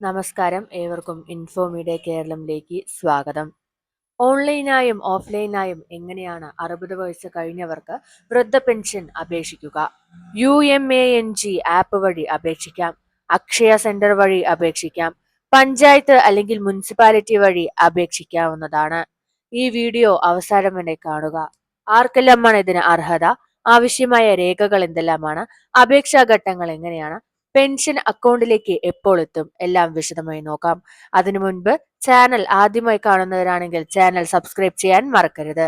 നമസ്കാരം. ഏവർക്കും ഇൻഫോമീഡിയ കേരളത്തിലേക്ക് സ്വാഗതം. ഓൺലൈനായും ഓഫ്ലൈനായും എങ്ങനെയാണ് അറുപത് വയസ്സ് കഴിഞ്ഞവർക്ക് വൃദ്ധ pension അപേക്ഷിക്കുക? U M A N G app വഴി അപേക്ഷിക്കാം. അക്ഷയ സെന്റർ വഴി അപേക്ഷിക്കാം. പഞ്ചായത്ത് അല്ലെങ്കിൽ മുനിസിപ്പാലിറ്റി വഴി അപേക്ഷിക്കാവുന്നതാണ്. ഈ വീഡിയോ അവസാനം വരെ കാണുക. ആർക്കെല്ലാമാണ് ഇതിന് അർഹത? ആവശ്യമായ രേഖകൾ എന്തെല്ലാമാണ്? അപേക്ഷാ ഘട്ടങ്ങൾ എങ്ങനെയാണ്? പെൻഷൻ അക്കൗണ്ടിലേക്ക് എപ്പോൾ എത്തും? എല്ലാം വിശദമായി നോക്കാം. അതിനു മുൻപ് ചാനൽ ആദ്യമായി കാണുന്നവരാണെങ്കിൽ ചാനൽ സബ്സ്ക്രൈബ് ചെയ്യാൻ മറക്കരുത്.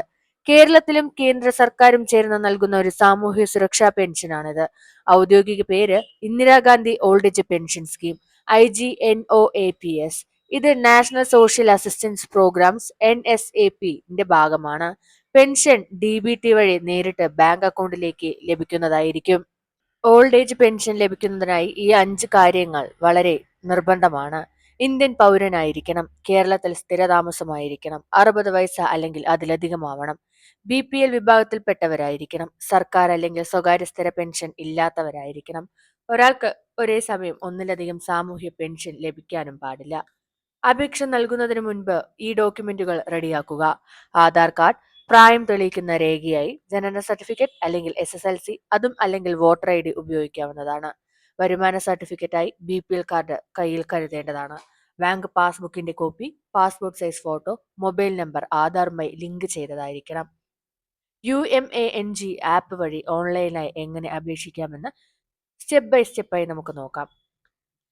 കേരളത്തിലും കേന്ദ്ര സർക്കാരും ചേർന്ന് നൽകുന്ന ഒരു സാമൂഹ്യ സുരക്ഷാ പെൻഷനാണിത്. ഔദ്യോഗിക പേര് Indira Gandhi old age pension scheme I G N O A P S. ഇത് national social assistance programs N S A പിന്റെ ഭാഗമാണ്. പെൻഷൻ ഡി ബി ടി വഴി നേരിട്ട് ബാങ്ക് അക്കൗണ്ടിലേക്ക് ലഭിക്കുന്നതായിരിക്കും. ഓൾഡ് ഏജ് പെൻഷൻ ലഭിക്കുന്നതിനായി ഈ അഞ്ച് കാര്യങ്ങൾ വളരെ നിർബന്ധമാണ്. ഇന്ത്യൻ പൗരനായിരിക്കണം കേരളത്തിൽ സ്ഥിരതാമസമായിരിക്കണം അറുപത് വയസ്സ് അല്ലെങ്കിൽ അതിലധികമാവണം ബി പി എൽ വിഭാഗത്തിൽപ്പെട്ടവരായിരിക്കണം സർക്കാർ അല്ലെങ്കിൽ സ്വകാര്യ സ്ഥിര പെൻഷൻ ഇല്ലാത്തവരായിരിക്കണം ഒരാൾക്ക് ഒരേ സമയം ഒന്നിലധികം സാമൂഹ്യ പെൻഷൻ ലഭിക്കാനും പാടില്ല. അപേക്ഷ നൽകുന്നതിന് മുൻപ് ഈ ഡോക്യുമെന്റുകൾ റെഡിയാക്കുക ആധാർ കാർഡ് പ്രായം തെളിയിക്കുന്ന രേഖയായി ജനന സർട്ടിഫിക്കറ്റ് അല്ലെങ്കിൽ എസ് എസ് എൽ സി അതും അല്ലെങ്കിൽ വോട്ടർ ഐ ഡി ഉപയോഗിക്കാവുന്നതാണ്. വരുമാന സർട്ടിഫിക്കറ്റായി ബി പി എൽ കാർഡ് കയ്യിൽ കരുതേണ്ടതാണ്. Bank പാസ്ബുക്കിന്റെ copy passport size photo mobile number ആധാറുമായി link ചെയ്തതായിരിക്കണം. U M A N G app വഴി ഓൺലൈനായി എങ്ങനെ അപേക്ഷിക്കാമെന്ന് സ്റ്റെപ്പ് ബൈ സ്റ്റെപ്പായി നമുക്ക് നോക്കാം.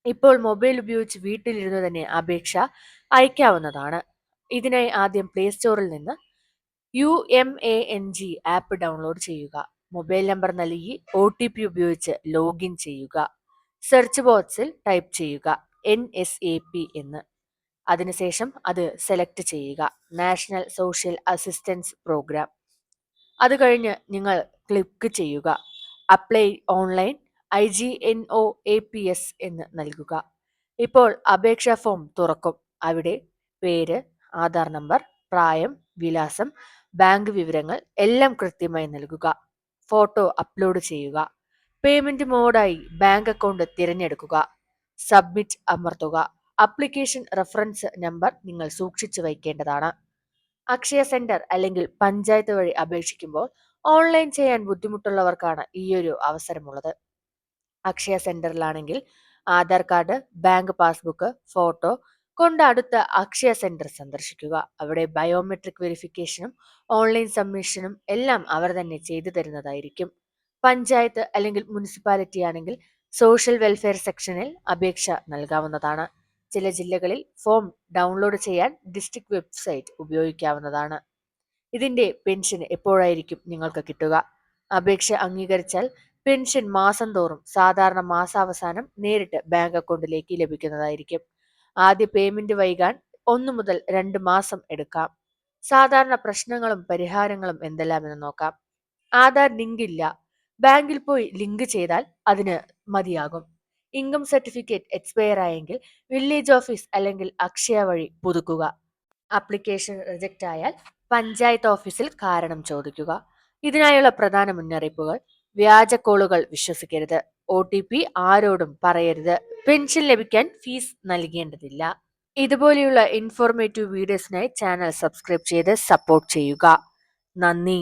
ഇപ്പോൾ മൊബൈൽ ഉപയോഗിച്ച് വീട്ടിലിരുന്ന് തന്നെ അപേക്ഷ അയക്കാവുന്നതാണ്. ഇതിനായി ആദ്യം പ്ലേ സ്റ്റോറിൽ നിന്ന് U M A N G app download ചെയ്യുക. മൊബൈൽ നമ്പർ നൽകി ഒ ടി പി ഉപയോഗിച്ച് ലോഗിൻ ചെയ്യുക. സെർച്ച് ബോക്സിൽ ടൈപ്പ് ചെയ്യുക എൻ എസ് എ പി എന്ന്. അതിനുശേഷം അത് സെലക്ട് ചെയ്യുക. National social assistance program. അത് കഴിഞ്ഞ് നിങ്ങൾ ക്ലിക്ക് ചെയ്യുക. Apply online I G N O A P S എന്ന് നൽകുക. ഇപ്പോൾ അപേക്ഷാ ഫോം തുറക്കും. അവിടെ പേര് ആധാർ നമ്പർ പ്രായം വിലാസം ബാങ്ക് വിവരങ്ങൾ എല്ലാം കൃത്യമായി നൽകുക. ഫോട്ടോ അപ്ലോഡ് ചെയ്യുക. പേയ്മെന്റ് മോഡായി ബാങ്ക് അക്കൗണ്ട് തിരഞ്ഞെടുക്കുക. സബ്മിറ്റ് അമർത്തുക. അപ്ലിക്കേഷൻ റഫറൻസ് നമ്പർ നിങ്ങൾ സൂക്ഷിച്ചു വയ്ക്കേണ്ടതാണ്. അക്ഷയ സെന്റർ അല്ലെങ്കിൽ പഞ്ചായത്ത് വഴി അപേക്ഷിക്കുമ്പോൾ ഓൺലൈൻ ചെയ്യാൻ ബുദ്ധിമുട്ടുള്ളവർക്കാണ് ഈയൊരു അവസരമുള്ളത്. Akshaya സെന്ററിലാണെങ്കിൽ Aadhaar card bank passbook photo കൊണ്ട് അടുത്ത അക്ഷയ സെന്റർ സന്ദർശിക്കുക. അവിടെ ബയോമെട്രിക് വെരിഫിക്കേഷനും ഓൺലൈൻ സബ്മിഷനും എല്ലാം അവർ തന്നെ ചെയ്തു തരുന്നതായിരിക്കും. പഞ്ചായത്ത് അല്ലെങ്കിൽ മുനിസിപ്പാലിറ്റി ആണെങ്കിൽ സോഷ്യൽ വെൽഫെയർ സെക്ഷനിൽ അപേക്ഷ നൽകാവുന്നതാണ്. ചില ജില്ലകളിൽ ഫോം ഡൗൺലോഡ് ചെയ്യാൻ ഡിസ്ട്രിക്ട് വെബ്സൈറ്റ് ഉപയോഗിക്കാവുന്നതാണ്. ഇതിന്റെ പെൻഷൻ എപ്പോഴായിരിക്കും നിങ്ങൾക്ക് കിട്ടുക? അപേക്ഷ അംഗീകരിച്ചാൽ പെൻഷൻ മാസം തോറും സാധാരണ മാസാവസാനം നേരിട്ട് ബാങ്ക് അക്കൗണ്ടിലേക്ക് ലഭിക്കുന്നതായിരിക്കും. ആദ്യ പേയ്മെന്റ് വൈകാൻ ഒന്നു മുതൽ രണ്ട് മാസം എടുക്കാം. സാധാരണ പ്രശ്നങ്ങളും പരിഹാരങ്ങളും എന്തെല്ലാമെന്ന് നോക്കാം. ആധാർ ലിങ്ക് ഇല്ല. ബാങ്കിൽ പോയി ലിങ്ക് ചെയ്താൽ അതിന് മതിയാകും. ഇൻകം സർട്ടിഫിക്കറ്റ് എക്സ്പയർ ആയെങ്കിൽ വില്ലേജ് ഓഫീസ് അല്ലെങ്കിൽ അക്ഷയ വഴി പുതുക്കുക. അപ്ലിക്കേഷൻ റിജക്റ്റ് ആയാൽ പഞ്ചായത്ത് ഓഫീസിൽ കാരണം ചോദിക്കുക. ഇതിനായുള്ള പ്രധാന മുന്നറിയിപ്പുകൾ വ്യാജ കോളുകൾ വിശ്വസിക്കരുത്. ഒ ടി പി ആരോടും പറയരുത്. പെൻഷൻ ലഭിക്കാൻ ഫീസ് നൽകേണ്ടതില്ല. ഇതുപോലെയുള്ള ഇൻഫോർമേറ്റീവ് വീഡിയോസിനായി ചാനൽ സബ്സ്ക്രൈബ് ചെയ്ത് സപ്പോർട്ട് ചെയ്യുക. നന്ദി.